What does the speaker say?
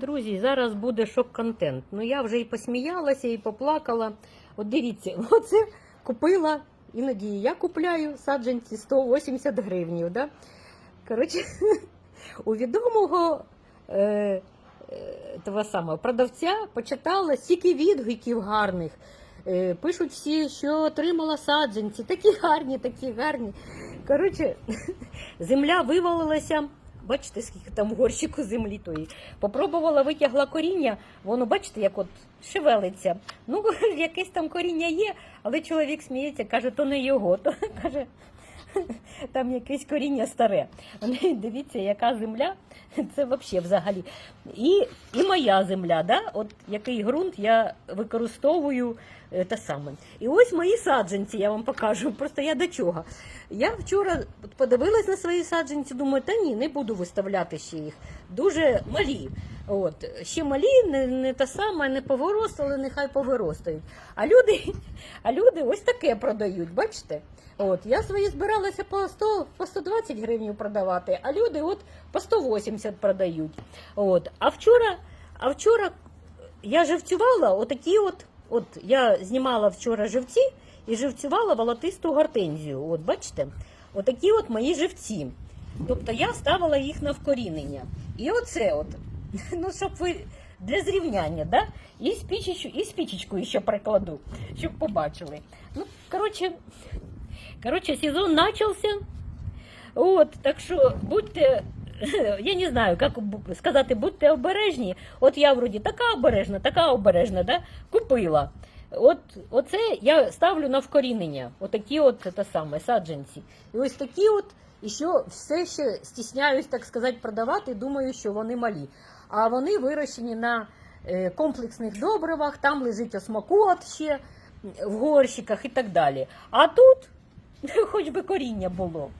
Друзі, зараз буде шок-контент. Ну я вже і посміялася, і поплакала. От дивіться, оце купила, іноді я купляю саджанці 180 гривнів. Да? Коротше, у відомого е, е, того самого продавця почитала стільки відгуків гарних. Е, пишуть всі, що отримала саджанці, такі гарні, такі гарні. Коротше, земля вивалилася. Бачите, скільки там горщику землі тої. Попробувала, витягла коріння, воно, бачите, як от шевелиться. Ну, якесь там коріння є, але чоловік сміється, каже, то не його, то каже, там якесь коріння старе. Вони, Дивіться, яка земля, це взагалі взагалі. І, і моя земля, да? от який ґрунт я використовую е, те саме. І ось мої саджанці, я вам покажу. Просто я до чого. Я вчора подивилась на свої саджанці, думаю, та ні, не буду виставляти ще їх. Дуже малі. От, ще малі, не, не те саме, не повиростали, нехай повиростають. А люди, а люди ось таке продають, бачите? От, я свої збиралася по 100, по 120 гривень продавати, а люди от по 180 продають. От. А вчора, а вчора я живцювала отакі от, от я знімала вчора живці і живцювала волотисту гортензію. От бачите, отакі от мої живці. Тобто я ставила їх на вкорінення. І оце от, ну щоб ви для зрівняння, да? і спічечку, і спічечку ще прикладу, щоб побачили. Ну, коротше, коротше, сезон почався. От, так що будьте, я не знаю, як сказати, будьте обережні. От я вроді така обережна, така обережна, да? купила. От оце я ставлю на вкорінення. Отакі от те саме саджанці. І ось такі от, і що все ще стісняюсь, так сказати, продавати, думаю, що вони малі. А вони вирощені на е, комплексних добривах, там лежить осмакот ще в горщиках і так далі. А тут хоч би коріння було.